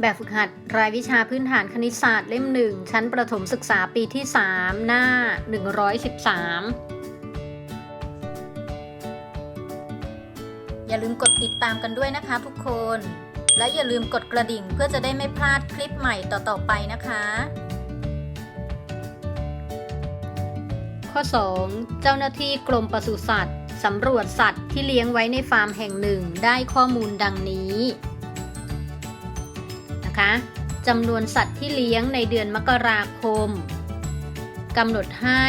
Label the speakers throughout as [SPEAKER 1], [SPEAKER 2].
[SPEAKER 1] แบบฝึกหัดรายวิชาพื้นฐานคณิตศาสตร์เล่มหนึ่งชั้นประถมศึกษาปีที่ 3 หน้า 113 อย่าลืมกดติดตามกันด้วยนะคะทุกคน และอย่าลืมกดกระดิ่งเพื่อจะได้ไม่พลาดคลิปใหม่ต่อ ๆ ไปนะคะ ข้อ 2 เจ้าหน้าที่กรมปศุสัตว์สำรวจสัตว์ที่เลี้ยงไว้ในฟาร์มแห่งหนึ่งได้ข้อมูลดังนี้ นะคะจำนวนสัตว์ที่เลี้ยงในเดือนมกราคมกำหนดให้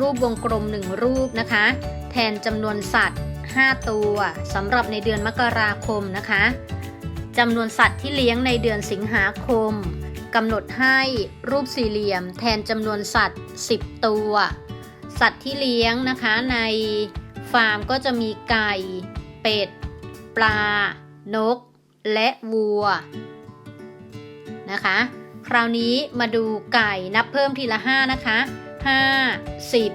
[SPEAKER 1] รูปวงกลมหนึ่งรูปนะคะ แทนจำนวนสัตว์ 5 ตัวสำหรับในเดือนมกราคมนะคะจำนวนสัตว์ที่เลี้ยงในเดือนสิงหาคมกำหนดให้รูปสี่เหลี่ยม แทนจำนวนสัตว์ 10 ตัว สัตว์ที่เลี้ยงนะคะในฟาร์มก็จะมีไก่ เป็ด ปลา นก และวัว นะคะ คราวนี้มาดูไก่นับเพิ่มทีละ 5 นะคะ 5 10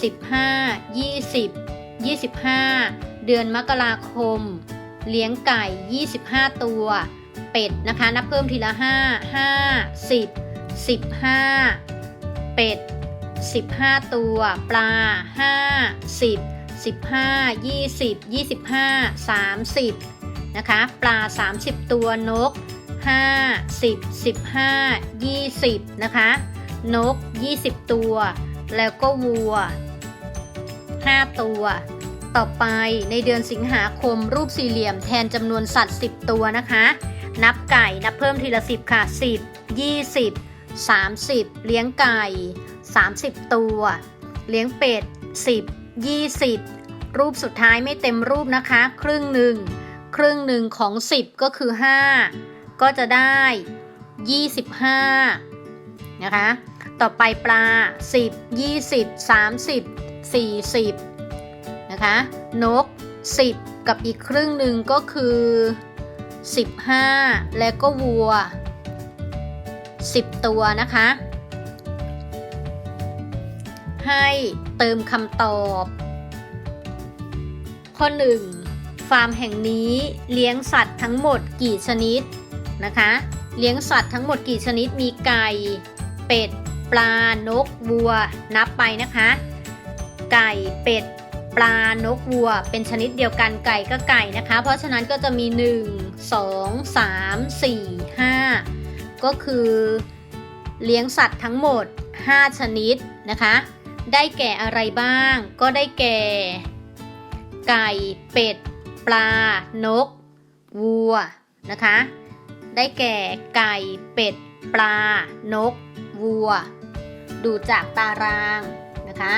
[SPEAKER 1] 15 20 25 เดือนมกราคม เลี้ยงไก่ 25 ตัว เป็ดนะคะ นับเพิ่มทีละ 5 5 10 15 เป็ด 15 ตัว ปลา 5 10 15 20 25 30 นะคะ ปลา 30 ตัวนก 5 10 15 20 นะคะ นก 20 ตัว แล้วก็วัว 5 ตัว ต่อไปในเดือนสิงหาคมรูปสี่เหลี่ยมแทนจำนวนสัตว์ 10 ตัวนะคะ นับไก่นับเพิ่มทีละ 10 ค่ะ 10 20 30 เลี้ยงไก่ 30 ตัว เลี้ยงเป็ด 10 20 รูปสุดท้ายไม่เต็มรูปนะคะ ครึ่งหนึ่งครึ่งหนึ่งของ 10 ก็คือ 5 ก็จะได้ 25 นะคะ ต่อไปปลา 10 20 30 40 นะคะ นก 10 กับอีกครึ่งหนึ่งก็คือ 15 และก็วัว 10 ตัวนะคะ ให้เติมคำตอบ ข้อ 1 ฟาร์มแห่งนี้เลี้ยงสัตว์ทั้งหมดกี่ชนิด นะคะ เลี้ยงสัตว์ทั้งหมดกี่ชนิดมีไก่ เป็ด ปลา นก วัว นับไปนะคะ ไก่ เป็ด ปลา นก วัว เป็นชนิดเดียวกันไก่ก็ไก่นะคะ เพราะฉะนั้นก็จะมี 1 2 3 4 5 ก็คือ เลี้ยงสัตว์ทั้งหมด 5 ชนิดนะคะ ได้แก่อะไรบ้าง ก็ได้แก่ ไก่ เป็ด ปลา นก วัวนะคะ ได้แก่ไก่ เป็ด ปลา นก วัว ดูจากตารางนะคะ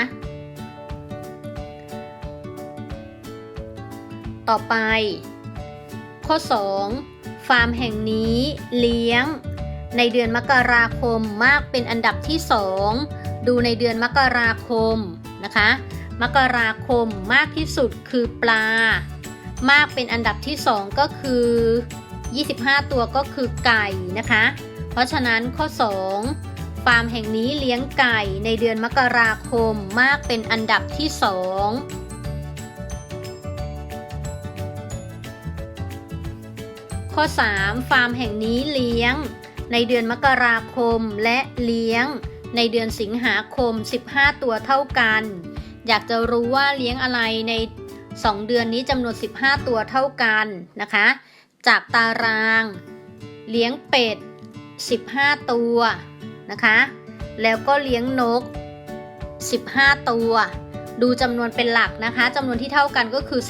[SPEAKER 1] ต่อไป ข้อ 2 ฟาร์มแห่งนี้เลี้ยง ในเดือนมกราคมมากเป็นอันดับที่ 2 ดูในเดือนมกราคมนะคะ มกราคมมากที่สุดคือปลา มากเป็นอันดับที่ 2 ก็คือ 25 ตัวก็คือไก่นะคะ เพราะฉะนั้นข้อ 2 ฟาร์มแห่งนี้เลี้ยงไก่ในเดือนมกราคมมากเป็นอันดับที่ 2ข้อ 3 ฟาร์มแห่งนี้เลี้ยง ในเดือนมกราคมและเลี้ยง ในเดือนสิงหาคม 15 ตัวเท่ากัน อยากจะรู้ว่าเลี้ยงอะไรใน 2 เดือนนี้จำนวน 15 ตัวเท่ากันนะคะ จากตาราง เลี้ยงเป็ด 15 ตัวนะคะ แล้วก็เลี้ยงนก 15 ตัว ดูจำนวนเป็นหลักนะคะจำนวนที่เท่ากันก็คือ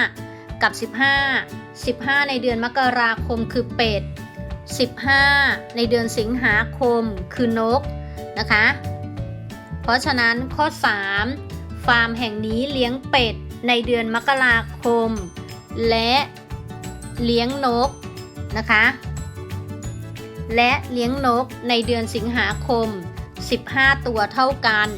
[SPEAKER 1] 15 กับ 15 15 ในเดือนมกราคมคือเป็ด 15 ในเดือนสิงหาคมคือนกนะคะ เพราะฉะนั้นข้อ 3 ฟาร์มแห่งนี้เลี้ยงเป็ดในเดือนมกราคม และ เลี้ยงนกนะคะ และเลี้ยงนกในเดือนสิงหาคม 15 ตัวเท่ากัน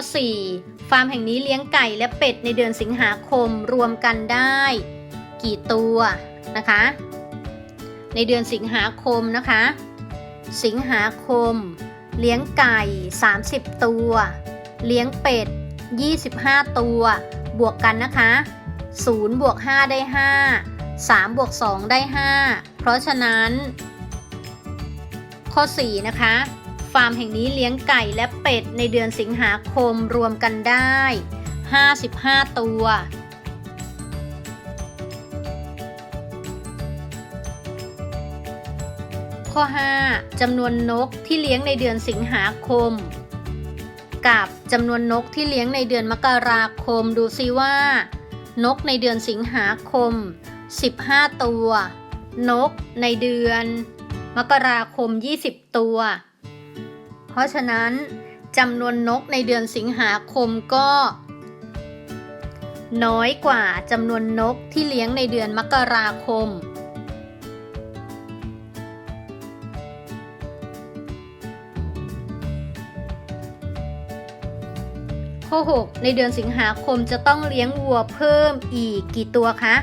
[SPEAKER 1] ข้อ 4 ฟาร์มแห่งนี้เลี้ยงไก่และเป็ดในเดือนสิงหาคมรวมกันได้ กี่ตัวนะคะ ในเดือนสิงหาคมนะคะ สิงหาคม เลี้ยงไก่ 30 ตัว เลี้ยงเป็ด 25 ตัว บวกกันนะคะ0บวก5ได้ 5 3บวก2ได้ 5 เพราะฉะนั้น ข้อ 4 นะคะาร์มแห่งนี้เลี้ยงไก่และเป็ดในเดือนสิงหาคมรวมกันได้ 55 ตัว ข้อ 5จำนวนนกที่เลี้ยงในเดือนสิงหาคม กับจำนวนนกที่เลี้ยงในเดือนมกราคมดูซิว่า นกในเดือนสิงหาคม 15 ตัว นกในเดือน มกราคม 20 ตัว ราะฉะนั้นจำนวนนกในเดือนสิงหาคมก็ น้อยกว่าจำนวนนกที่เลี้ยงในเดือนมกราคม ข้อ 6 ในเดือนสิงหาคมจะต้องเลี้ยงวัวเพิ่มอีกกี่ตัวคะ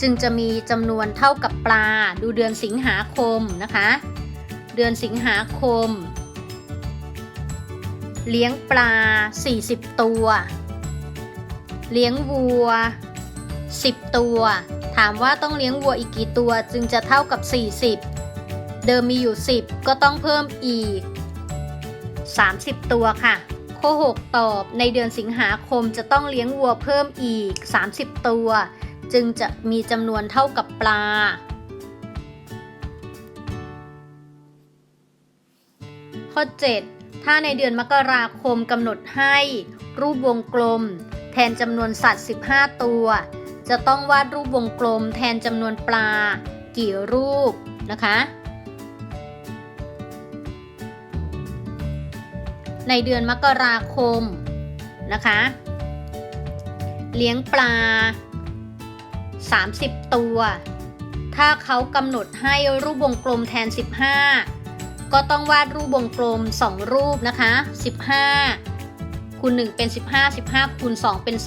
[SPEAKER 1] จึงจะมีจำนวนเท่ากับปลา ดูเดือนสิงหาคมนะคะ เดือนสิงหาคม เลี้ยงปลา 40 ตัว เลี้ยงวัว 10 ตัว ถามว่าต้องเลี้ยงวัวอีกกี่ตัวจึงจะเท่ากับ 40 เดิมมีอยู่ 10 ก็ต้องเพิ่มอีก 30 ตัวค่ะ ข้อ 6 ตอบในเดือนสิงหาคมจะต้องเลี้ยงวัวเพิ่มอีก 30 ตัว จึงจะมีจำนวนเท่ากับปลาข้อ 7 ถ้าในเดือนมกราคมกำหนดให้ รูปวงกลม แทนจำนวนสัตว์ 15 ตัว จะต้องวาดรูปวงกลม แทนจำนวนปลา กี่รูปนะคะในเดือนมกราคมนะคะ เลี้ยงปลา 30 ตัว ถ้าเขากำหนดให้รูปวงกลมแทน 15 ก็ต้องวาดรูปวงกลม 2 รูปนะคะ 15คูณ1เป็น 15 15คูณ2เป็น 30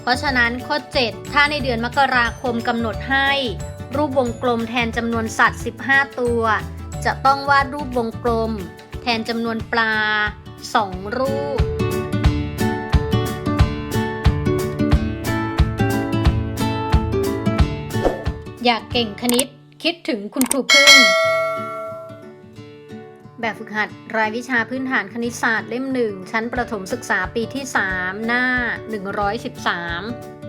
[SPEAKER 1] เพราะฉะนั้นข้อ 7 ถ้าในเดือนมกราคมกำหนดให้ รูปวงกลมแทนจำนวนสัตว์ 15 ตัว จะต้องวาดรูปวงกลม แทนจำนวนปลา 2 รูปอยากเก่งคณิต คิดถึงคุณครูพึ่ง แบบฝึกหัดรายวิชาพื้นฐานคณิตศาสตร์เล่มหนึ่งชั้นประถมศึกษาปีที่ 3 หน้า 113